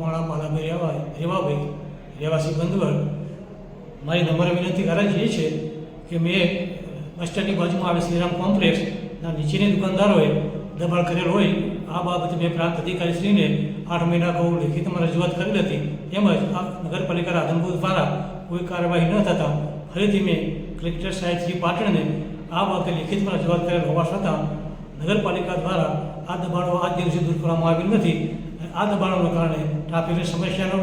મારા પાલાભાઈ રેવા રેવાભાઈ રહેવાસી બંધવડ મારી નમ્ર વિનંતી કરે છે એ છે કે મેં બસ સ્ટેન્ડની બાજુમાં આવે શ્રીરામ કોમ્પ્લેક્સના નીચેની દુકાનદારોએ દબાણ કરેલ હોય, આ બાબતે મેં પ્રાંત અધિકારીશ્રીને આઠ મહિના અગાઉ લેખિતમાં રજૂઆત કરી હતી. તેમજ આ નગરપાલિકા રાધનપુર દ્વારા કોઈ કાર્યવાહી ન થતાં ફરીથી મેં કલેક્ટર સાહેબ શ્રી પાટણને આ બાબતે લેખિતમાં રજૂઆત કરેલ હોવા છતાં નગરપાલિકા દ્વારા આ દબાણો આજ દિવસે દૂર કરવામાં આવેલ નથી. આ દબાણોને કારણે ટ્રાફિકની સમસ્યાનો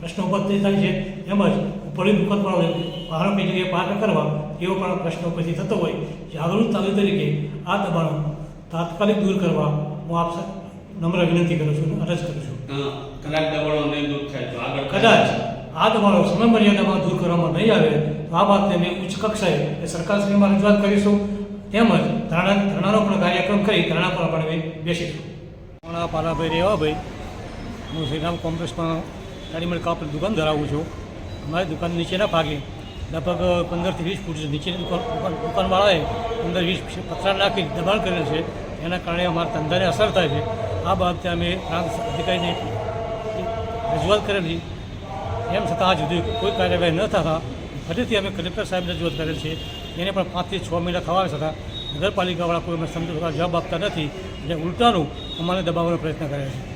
પ્રશ્ન ઉપસ્થિત થાય છે. તેમજ ઉપરની દુકાનવાળાઓને વાહનો જગ્યાએ પાર્ક કરવા એવો પણ પ્રશ્ન ઉપસ્થિત થતો હોય. જાગૃત નાગરિક તરીકે આ દબાણો તાત્કાલિક દૂર કરવા હું આપ નમ્ર વિનંતી કરું છું અરજ કરું છું. કદાચ દબાણો નહીં દૂર થાય તો આગળ કદાચ આ દબાણો સમય મર્યાદામાં દૂર કરવામાં નહીં આવે તો આ બાબતે અમે ઉચ્ચ કક્ષાએ એ સરકારશ્રીમાં રજૂઆત કરીશું. તેમજ ધરણા ધરણાનો પણ કાર્યક્રમ કરી ધરણા પર પણ અમે બેસીશું પાલાભાઈ રેવાભાઈ હું શ્રીરામ કોમ્પ્લેક્સમાં રેડીમેડ કાપડ દુકાન ધરાવું છું. અમારી દુકાન નીચેના ભાગે લગભગ પંદરથી વીસ ફૂટ નીચેની દુકાન દુકાન દુકાનવાળાએ પંદર વીસ પથરા નાખી દબાણ કરેલ છે. એના કારણે અમારા ધંધાને અસર થાય છે. આ બાબતે અમે પ્રાંત અધિકારીને રજૂઆત કરેલી. એમ છતાં આજ સુધી કોઈ કાર્યવાહી ન થતાં ફરીથી અમે કલેક્ટર સાહેબને રજૂઆત કરેલ છે. એને પણ પાંચથી છ મહિના થવા છતાં નગરપાલિકાવાળા કોઈ અમે સમજો જવાબ આપતા નથી. એટલે ઉલટાનું અમારે દબાવવાનો પ્રયત્ન કરે છે.